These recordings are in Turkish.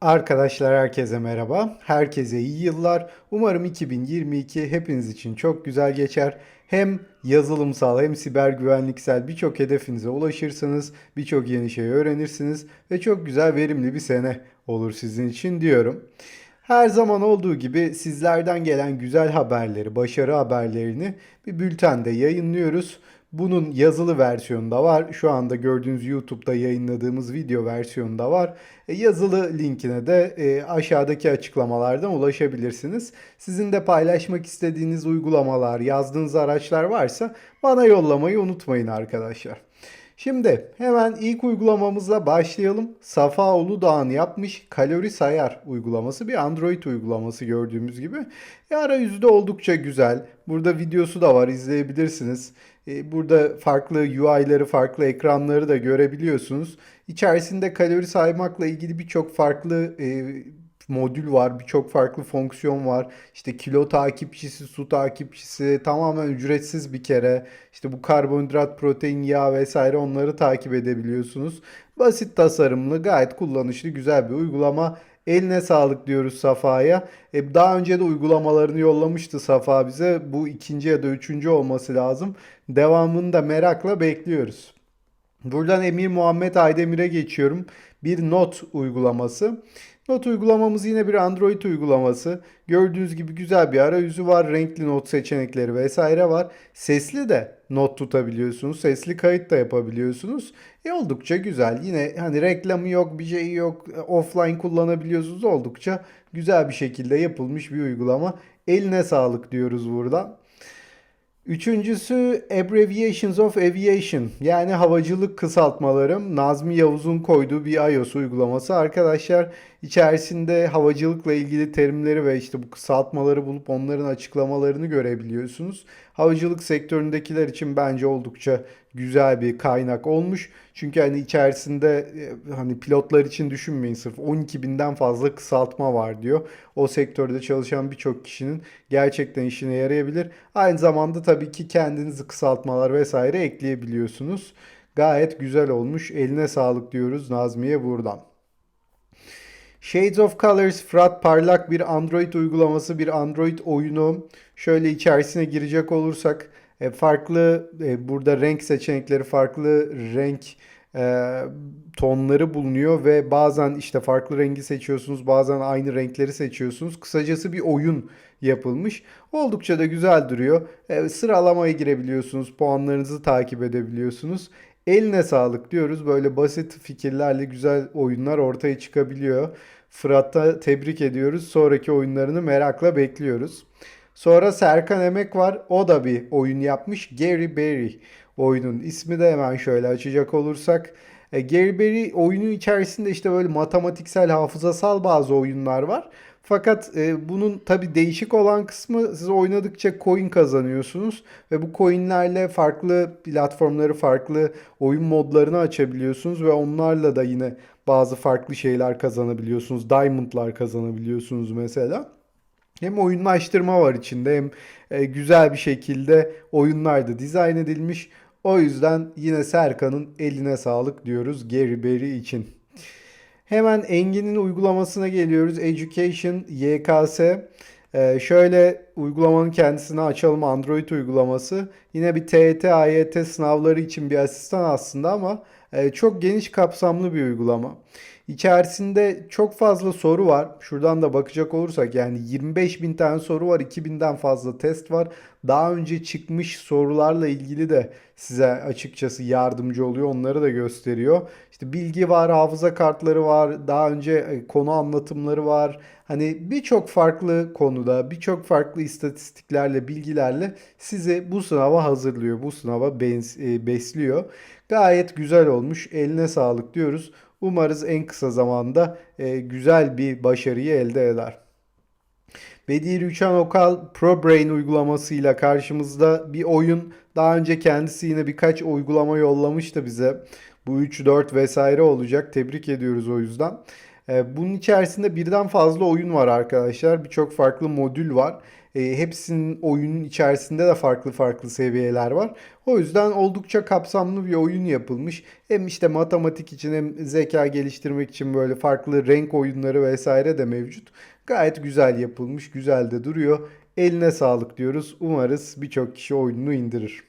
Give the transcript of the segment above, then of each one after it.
Arkadaşlar herkese merhaba. Herkese iyi yıllar. Umarım 2022 hepiniz için çok güzel geçer. Hem yazılımsal hem siber güvenliksel birçok hedefinize ulaşırsınız. Birçok yeni şey öğrenirsiniz ve çok güzel verimli bir sene olur sizin için diyorum. Her zaman olduğu gibi sizlerden gelen güzel haberleri, başarı haberlerini bir bültende yayınlıyoruz. Bunun yazılı versiyonu da var. Şu anda gördüğünüz YouTube'da yayınladığımız video versiyonu da var. E, yazılı linkine de e, aşağıdaki açıklamalardan ulaşabilirsiniz. Sizin de paylaşmak istediğiniz uygulamalar, yazdığınız araçlar varsa bana yollamayı unutmayın arkadaşlar. Şimdi hemen ilk uygulamamızla başlayalım. Safa Uludağ'ın yapmış kalori sayar uygulaması bir Android uygulaması gördüğümüz gibi. E, arayüzü de oldukça güzel. Burada videosu da var izleyebilirsiniz. E, burada farklı UI'ları, farklı ekranları da görebiliyorsunuz. İçerisinde kalori saymakla ilgili birçok farklı e, modül var, birçok farklı fonksiyon var. İşte kilo takipçisi, su takipçisi, tamamen ücretsiz bir kere. İşte bu karbonhidrat, protein, yağ vesaire onları takip edebiliyorsunuz. Basit tasarımlı, gayet kullanışlı, güzel bir uygulama. Eline sağlık diyoruz Safa'ya. E, daha önce de uygulamalarını yollamıştı Safa bize. Bu ikinci ya da üçüncü olması lazım. Devamını da merakla bekliyoruz. Buradan Emir Muhammed Aydemir'e geçiyorum. Bir not uygulaması. Not uygulamamız yine bir Android uygulaması. Gördüğünüz gibi güzel bir arayüzü var. Renkli not seçenekleri vesaire var. Sesli de not tutabiliyorsunuz. Sesli kayıt da yapabiliyorsunuz. E oldukça güzel. Yine hani reklamı yok, bir şey yok. Offline kullanabiliyorsunuz. Oldukça güzel bir şekilde yapılmış bir uygulama. Eline sağlık diyoruz burada. Üçüncüsü Abbreviations of Aviation yani havacılık kısaltmaları Nazmi Yavuz'un koyduğu bir iOS uygulaması. Arkadaşlar içerisinde havacılıkla ilgili terimleri ve işte bu kısaltmaları bulup onların açıklamalarını görebiliyorsunuz. Havacılık sektöründekiler için bence oldukça güzel bir kaynak olmuş. Çünkü hani içerisinde e, hani pilotlar için düşünmeyin sırf 12 binden fazla kısaltma var diyor. O sektörde çalışan birçok kişinin gerçekten işine yarayabilir. Aynı zamanda tabii ki kendinizi kısaltmalar vesaire ekleyebiliyorsunuz. Gayet güzel olmuş. Eline sağlık diyoruz Nazmiye buradan. Shades of Colors Fırat Parlak bir Android uygulaması, bir Android oyunu. Şöyle içerisine girecek olursak e, farklı e, burada renk seçenekleri, farklı renk e, tonları bulunuyor ve bazen işte farklı rengi seçiyorsunuz, bazen aynı renkleri seçiyorsunuz. Kısacası bir oyun yapılmış. Oldukça da güzel duruyor. Sıralamaya girebiliyorsunuz, puanlarınızı takip edebiliyorsunuz. Eline sağlık diyoruz. Böyle basit fikirlerle güzel oyunlar ortaya çıkabiliyor. Fırat'ta tebrik ediyoruz. Sonraki oyunlarını merakla bekliyoruz. Sonra Serkan Emek var. O da bir oyun yapmış. Gary Berry oyunun ismi de hemen şöyle açacak olursak. E, Gary Berry oyunun içerisinde işte böyle matematiksel, hafızasal bazı oyunlar var. Fakat e, bunun tabi değişik olan kısmı siz oynadıkça coin kazanıyorsunuz ve bu coinlerle farklı platformları, farklı oyun modlarını açabiliyorsunuz ve onlarla da yine bazı farklı şeyler kazanabiliyorsunuz. Diamond'lar kazanabiliyorsunuz mesela. Hem oyunlaştırma var içinde hem e, güzel bir şekilde oyunlar da dizayn edilmiş. O yüzden yine Serkan'ın eline sağlık diyoruz Gary Berry için. Hemen Engin'in uygulamasına geliyoruz. Education YKS. Ee, şöyle uygulamanın kendisini açalım Android uygulaması. Yine bir TET, AYT sınavları için bir asistan aslında ama e, çok geniş kapsamlı bir uygulama. İçerisinde çok fazla soru var. Şuradan da bakacak olursak yani 25 bin tane soru var. 2000'den fazla test var. Daha önce çıkmış sorularla ilgili de size açıkçası yardımcı oluyor. Onları da gösteriyor. İşte bilgi var, hafıza kartları var. Daha önce e, konu anlatımları var. Hani birçok farklı konuda, birçok farklı istatistiklerle, bilgilerle sizi bu sınava hazırlıyor. Bu sınava e, besliyor. Gayet güzel olmuş. Eline sağlık diyoruz. Umarız en kısa zamanda e, güzel bir başarıyı elde eder. Bedir Üçan Okal Pro Brain uygulamasıyla karşımızda bir oyun. Daha önce kendisi yine birkaç uygulama yollamıştı bize. Bu 3-4 vesaire olacak. Tebrik ediyoruz o yüzden. E, bunun içerisinde birden fazla oyun var arkadaşlar. Birçok farklı modül var. E, hepsinin oyunun içerisinde de farklı farklı seviyeler var. O yüzden oldukça kapsamlı bir oyun yapılmış. Hem işte matematik için hem zeka geliştirmek için böyle farklı renk oyunları vesaire de mevcut. Gayet güzel yapılmış, güzel de duruyor. Eline sağlık diyoruz. Umarız birçok kişi oyununu indirir.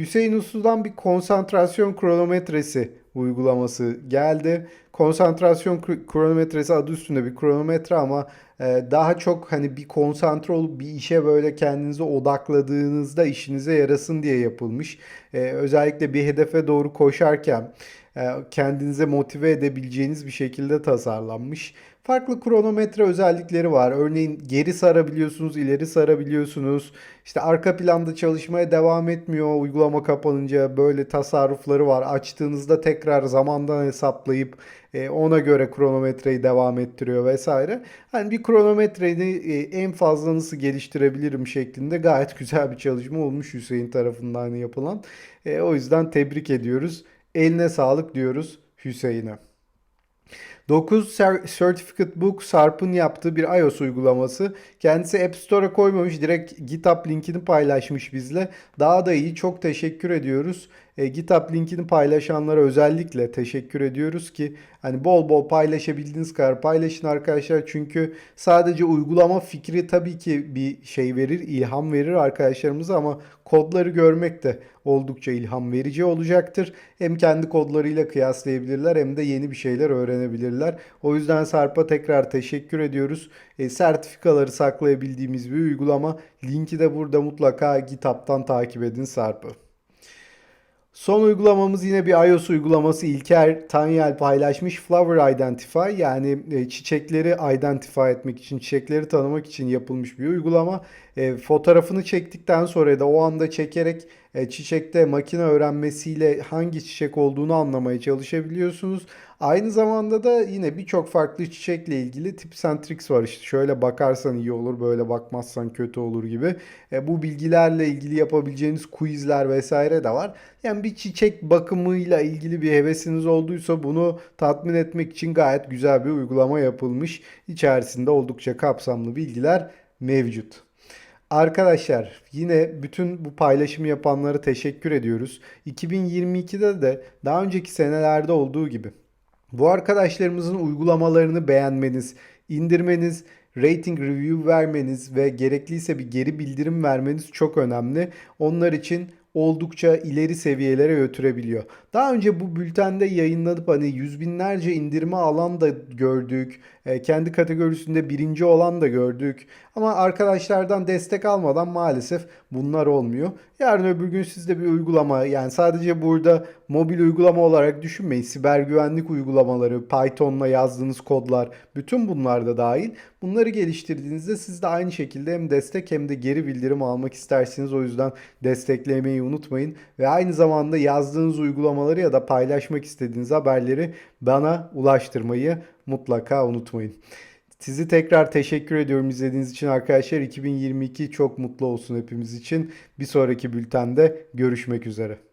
Hüseyin Uslu'dan bir konsantrasyon kronometresi uygulaması geldi. Konsantrasyon kr- kronometresi adı üstünde bir kronometre ama e, daha çok hani bir konsantre olup bir işe böyle kendinize odakladığınızda işinize yarasın diye yapılmış. E, özellikle bir hedefe doğru koşarken e, kendinize motive edebileceğiniz bir şekilde tasarlanmış. Farklı kronometre özellikleri var. Örneğin geri sarabiliyorsunuz, ileri sarabiliyorsunuz. İşte arka planda çalışmaya devam etmiyor uygulama kapanınca böyle tasarrufları var. Açtığınızda tekrar zamandan hesaplayıp e, ona göre kronometreyi devam ettiriyor vesaire. Hani bir kronometreyi e, en fazla nasıl geliştirebilirim şeklinde gayet güzel bir çalışma olmuş Hüseyin tarafından yapılan. E, o yüzden tebrik ediyoruz. Eline sağlık diyoruz Hüseyin'e. 9 Certificate Book Sarp'ın yaptığı bir iOS uygulaması. Kendisi App Store'a koymamış. Direkt GitHub linkini paylaşmış bizle. Daha da iyi. Çok teşekkür ediyoruz. E, GitHub linkini paylaşanlara özellikle teşekkür ediyoruz ki hani bol bol paylaşabildiğiniz kadar paylaşın arkadaşlar. Çünkü sadece uygulama fikri tabii ki bir şey verir, ilham verir arkadaşlarımıza ama kodları görmek de oldukça ilham verici olacaktır. Hem kendi kodlarıyla kıyaslayabilirler hem de yeni bir şeyler öğrenebilirler. O yüzden Sarp'a tekrar teşekkür ediyoruz. E, sertifikaları saklayabildiğimiz bir uygulama. Linki de burada mutlaka GitHub'tan takip edin Sarp'ı. Son uygulamamız yine bir iOS uygulaması. İlker Tanyel paylaşmış Flower Identify yani e, çiçekleri identify etmek için, çiçekleri tanımak için yapılmış bir uygulama. E, fotoğrafını çektikten sonra da o anda çekerek e, çiçekte makine öğrenmesiyle hangi çiçek olduğunu anlamaya çalışabiliyorsunuz. Aynı zamanda da yine birçok farklı çiçekle ilgili tips and var. İşte şöyle bakarsan iyi olur, böyle bakmazsan kötü olur gibi. E, bu bilgilerle ilgili yapabileceğiniz quizler vesaire de var. Yani bir çiçek bakımıyla ilgili bir hevesiniz olduysa bunu tatmin etmek için gayet güzel bir uygulama yapılmış. İçerisinde oldukça kapsamlı bilgiler mevcut. Arkadaşlar yine bütün bu paylaşımı yapanlara teşekkür ediyoruz. 2022'de de daha önceki senelerde olduğu gibi bu arkadaşlarımızın uygulamalarını beğenmeniz, indirmeniz, rating review vermeniz ve gerekliyse bir geri bildirim vermeniz çok önemli. Onlar için oldukça ileri seviyelere götürebiliyor. Daha önce bu bültende yayınlanıp hani yüz binlerce indirme alan da gördük. E, kendi kategorisinde birinci olan da gördük. Ama arkadaşlardan destek almadan maalesef bunlar olmuyor. Yarın öbür gün sizde bir uygulama yani sadece burada mobil uygulama olarak düşünmeyin. Siber güvenlik uygulamaları, Python'la yazdığınız kodlar bütün bunlar da dahil. Bunları geliştirdiğinizde siz de aynı şekilde hem destek hem de geri bildirim almak istersiniz. O yüzden desteklemeyi unutmayın. Ve aynı zamanda yazdığınız uygulamaları ya da paylaşmak istediğiniz haberleri bana ulaştırmayı mutlaka unutmayın. Sizi tekrar teşekkür ediyorum izlediğiniz için arkadaşlar. 2022 çok mutlu olsun hepimiz için. Bir sonraki bültende görüşmek üzere.